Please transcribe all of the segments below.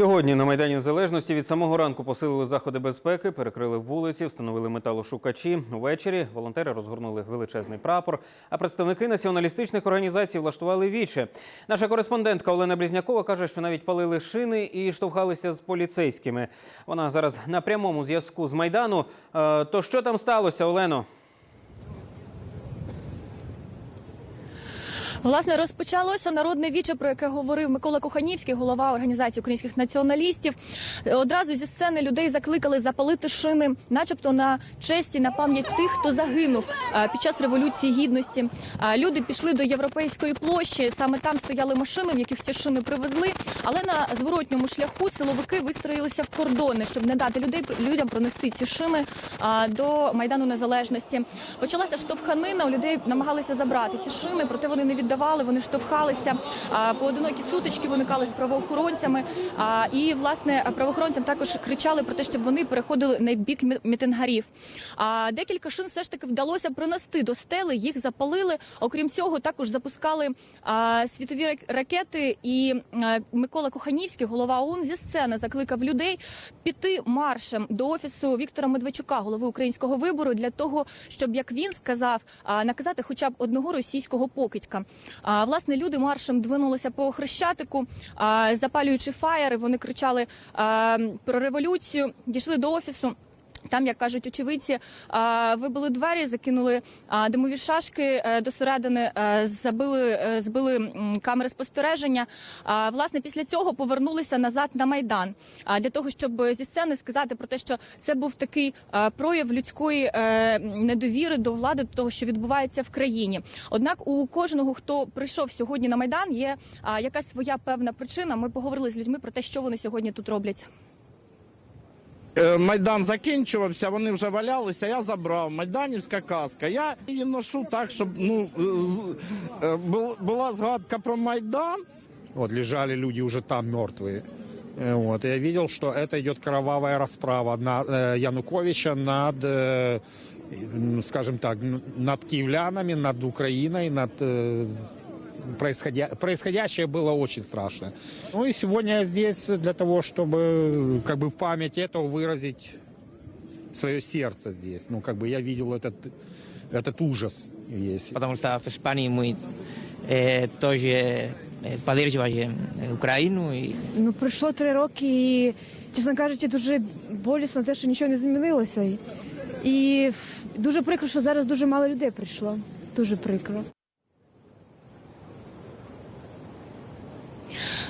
Сьогодні на Майдані Незалежності від самого ранку посилили заходи безпеки, перекрили вулиці, встановили металошукачі. Увечері волонтери розгорнули величезний прапор, а представники націоналістичних організацій влаштували віче. Наша кореспондентка Олена Блізнякова каже, що навіть палили шини і штовхалися з поліцейськими. Вона зараз на прямому зв'язку з Майдану. Е, То що там сталося, Олено? Власне, розпочалося народне віче, про яке говорив Микола Коханівський, голова організації українських націоналістів. Одразу зі сцени людей закликали запалити шини, начебто на честь і на пам'ять тих, хто загинув під час революції гідності. Люди пішли до європейської площі. Саме там стояли машини, в яких ці шини привезли. Але на зворотньому шляху силовики вистроїлися в кордони, щоб не дати людей людям пронести ці шини до майдану незалежності. Почалася штовханина. У людей намагалися забрати ці шини, проте вони не віддавали. Вони штовхалися. Поодинокі сутички виникали з правоохоронцями. І власне правоохоронцям також кричали про те, щоб вони переходили на бік мітингарів. А декілька шин все ж таки вдалося принести до стели. Їх запалили. Окрім цього, також запускали світові рак- ракети. І Микола Коханівський, голова ОУН, зі сцени закликав людей піти маршем до офісу Віктора Медведчука, голови українського вибору, для того, щоб як він сказав, наказати хоча б одного російського покидька. Власне, люди маршем двинулися по хрещатику, запалюючи фаєри. Вони кричали про революцію. Дійшли до офісу. Там, як кажуть очевидці, вибили двері, закинули димові шашки е, до середини, е, забили, е, збили камери спостереження. Власне, після цього повернулися назад на майдан. Для того, щоб зі сцени сказати про те, що це був такий прояв людської недовіри до влади, до того, що відбувається в країні. Однак у кожного, хто прийшов сьогодні на майдан, є якась своя певна причина. Ми поговорили з людьми про те, що вони сьогодні тут роблять. Е, Майдан закінчувався, вони вже валялися, я забрав. Майданівська казка. Я її ношу так, щоб ну, е, з- е, бу- була згадка про Майдан. Вот лежали люди уже там мертвые. Э, Вот, и я видел, что это идет кровавая расправа на, э, Януковича над, э, м, скажем так, н- над киевлянами, над Украиной, над э, происходя... происходящее было очень страшно. Ну и сегодня я здесь для того, чтобы как бы в память этого выразить свое сердце здесь. Ну, как бы я видел этот, этот ужас весь. потому что в Испании мы э, тоже э, поддерживаем э, Украину и Ну, пройшло три роки, і, чесно кажучи, дуже болісно те, що нічого не змінилося. І- І ф, дуже прикро, що зараз дуже мало людей прийшло. Дуже прикро.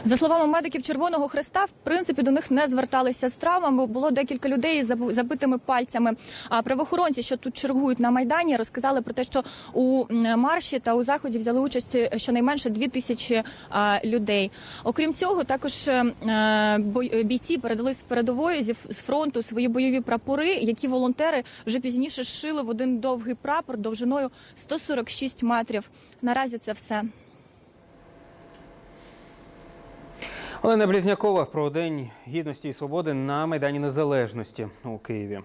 За словами медиків Червоного Хреста, в принципі до них не зверталися з травмами. Було декілька людей з забитими пальцями. А правоохоронці, що тут чергують на майдані, розказали про те, що у марші та у заході взяли участь е, щонайменше дві тисячі людей. Окрім цього, також е, бійці передали з передової з фронту свої бойові прапори, які волонтери вже пізніше зшили в один довгий прапор довжиною 146 метрів. Наразі це все. Олена Блізнякова про День гідності і свободи на Майдані Незалежності у Києві.